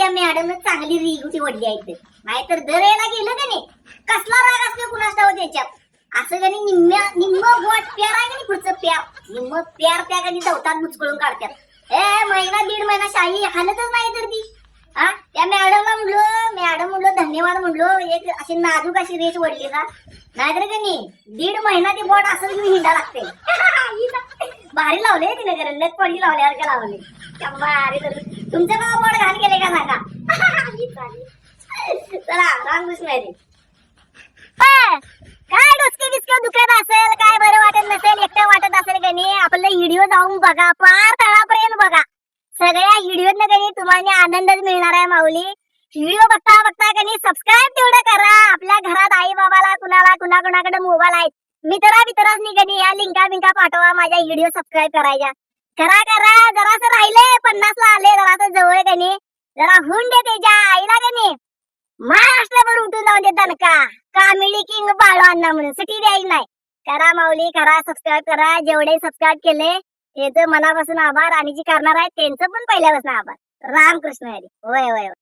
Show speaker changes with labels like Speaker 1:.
Speaker 1: त्या मॅडम चांगली रिगुटी वडली आहे नाही नाहीतर दर यायला गेलं का नाही? कसला राग असतो कुणास त्याच्यात असं का नाही निम्म्या निम्म गोट प्यार आहे का पुढचं प्यार? निम्म प्यार त्या कधी नाही मुचकळून काढतात. ए महिना दीड महिना शाही हालतच नाही तर ती. हा? त्या मॅडमला म्हणलो मॅडम म्हणलो धन्यवाद म्हणलो एक अशी नाजूक अशी रेष वडली ना नाहीतर का नाही दीड महिना ते बोट असं घेऊन हिंडा लागते. भारी लावले तिने कारण लग पडली लावल्यासारखं लावले. त्या भारी तर तुमचं नाव बोट घाण केले का सांगा? चला रामकृष्ण हरी. काय? डोसके बिस्के दुखत असेल काय बरं वाटत नसेल एकटं वाटत असेल नाही? आपलं व्हिडिओ जाऊन बघा पार तळापर्यंत बघा. सगळ्या व्हिडिओ न कधी तुम्हाला आनंदच मिळणार आहे माऊली. व्हिडिओ बघता बघता कधी सबस्क्राईब तेवढं करा. आपल्या घरात आई बाबाला कुणाला कुणा कुणाकडे मोबाईल आहेत. मित्रा मित्रांनी कधी या लिंका बिंका पाठवा माझ्या व्हिडिओ सबस्क्राईब करायच्या. करा करा. जरासं राहिले पन्नास ला आले जरासं जवळ कनी. जरा हुंड दे त्याच्या आईला कनी. महाराष्ट्रभर उठून जाऊन दे दणका कामिडी किंग बाळू म्हणून. सुट्टी द्यायची नाही. करा माऊली करा सबस्क्राईब करा. जेवढे सबस्क्राईब केले त्याचं मनापासून आभार. आणि जी करणार आहेत त्यांचं पण पहिल्यापासून आभार. रामकृष्ण हरी. होय होय होय.